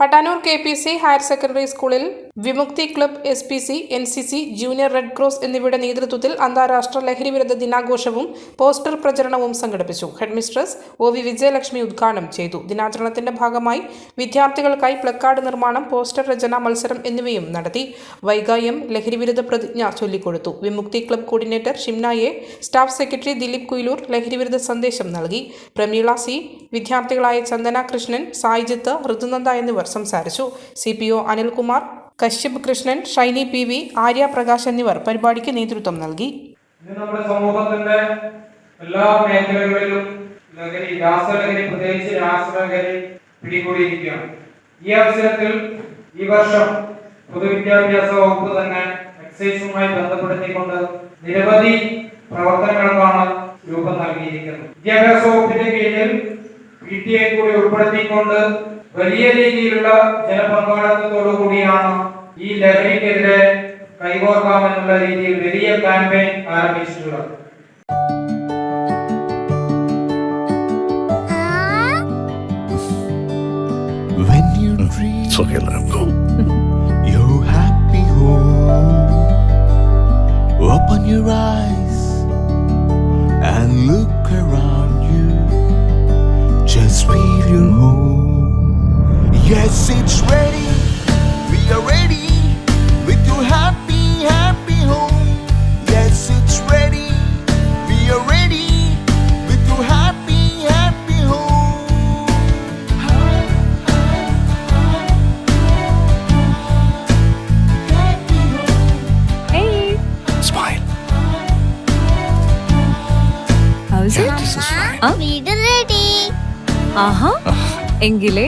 Pattanur K P C higher secondary സ്കൂളിൽ Vimukthi club S P C N C C junior red cross എന്നിവയുടെ നേതൃത്വത്തിൽ അന്താരാഷ്ട്ര ലഹരി വിരുദ്ധ ദിനാഘോഷവും പോസ്റ്റർ പ്രചരണവും സംഘടിപ്പിച്ചു. ഹെഡ്മിസ്ട്രസ് ഒ വി വിജയലക്ഷ്മി ഉദ്ഘാടനം ചെയ്തു. ദിനാചരണത്തിന്റെ ഭാഗമായി വിദ്യാർത്ഥികൾക്കായി പ്ലക്കാർഡ് നിർമ്മാണം പോസ്റ്റർ രചന മത്സരം എന്നിവയും നടത്തി. വൈകായം ലഹരി വിരുദ്ധ പ്രതിജ്ഞ ചൊല്ലിക്കൊടുത്തു. വിമുക്തി ക്ലബ് കോർഡിനേറ്റർ ഷിംനായെ സ്റ്റാഫ് സെക്രട്ടറി ദിലീപ് കുയിലൂർ ലഹരി വിരുദ്ധ സന്ദേശം നൽകി. പ്രമീള സി വിദ്യാർത്ഥികളായ ചന്ദന കൃഷ്ണൻ സായിജിത്ത് ഋതുനന്ദ എന്നിവർ സംസാരിച്ചു. C P O Anilkumar Kashyap Krishnan Shiny P V Arya Prakash എന്നിവർ പരിപാടിക്ക് നേതൃത്വം നൽകി. നമ്മുടെ സമൂഹത്തിന്റെ എല്ലാ മേഖലകളിലും ലഹരി രാസലഹരി പ്രത്യേകിച്ച് രാസലഹരി പിടികൂടിയിരിക്കുകയാണ്. ഈ അവസരത്തിൽ ഈ വർഷം പൊതുവിദ്യാഭ്യാസ വകുപ്പ് തന്നെ എക്സൈസുമായി ബന്ധപ്പെടുത്തിക്കൊണ്ട് നിരവധി പ്രവർത്തനങ്ങൾക്കാണ് രൂപം നൽകിയിരിക്കുന്നത്. വിദ്യാഭ്യാസ വകുപ്പിന്റെ കീഴിൽ പി ടി ഐ കൂടി ഉൾപ്പെടുത്തിക്കൊണ്ട് വലിയ രീതിയിലുള്ള ജനപങ്കാളിത്തത്തോടു കൂടിയാണ് ഈ ലഹരിക്കെതിരെ കൈകോർക്കാമെന്നുള്ള രീതിയിൽ വലിയ ക്യാമ്പയിൻ ആരംഭിച്ചിട്ടുള്ളത് When you dream It's okay, let go. your happy home, open your eyes and look home. Yes, it's ready. We are ready with your happy, happy home. Yes, it's ready. We are ready with your happy, happy home. Hey, Smile. how's it? This is fine. ആ? വീട് ready ആഹാ എങ്കിലേ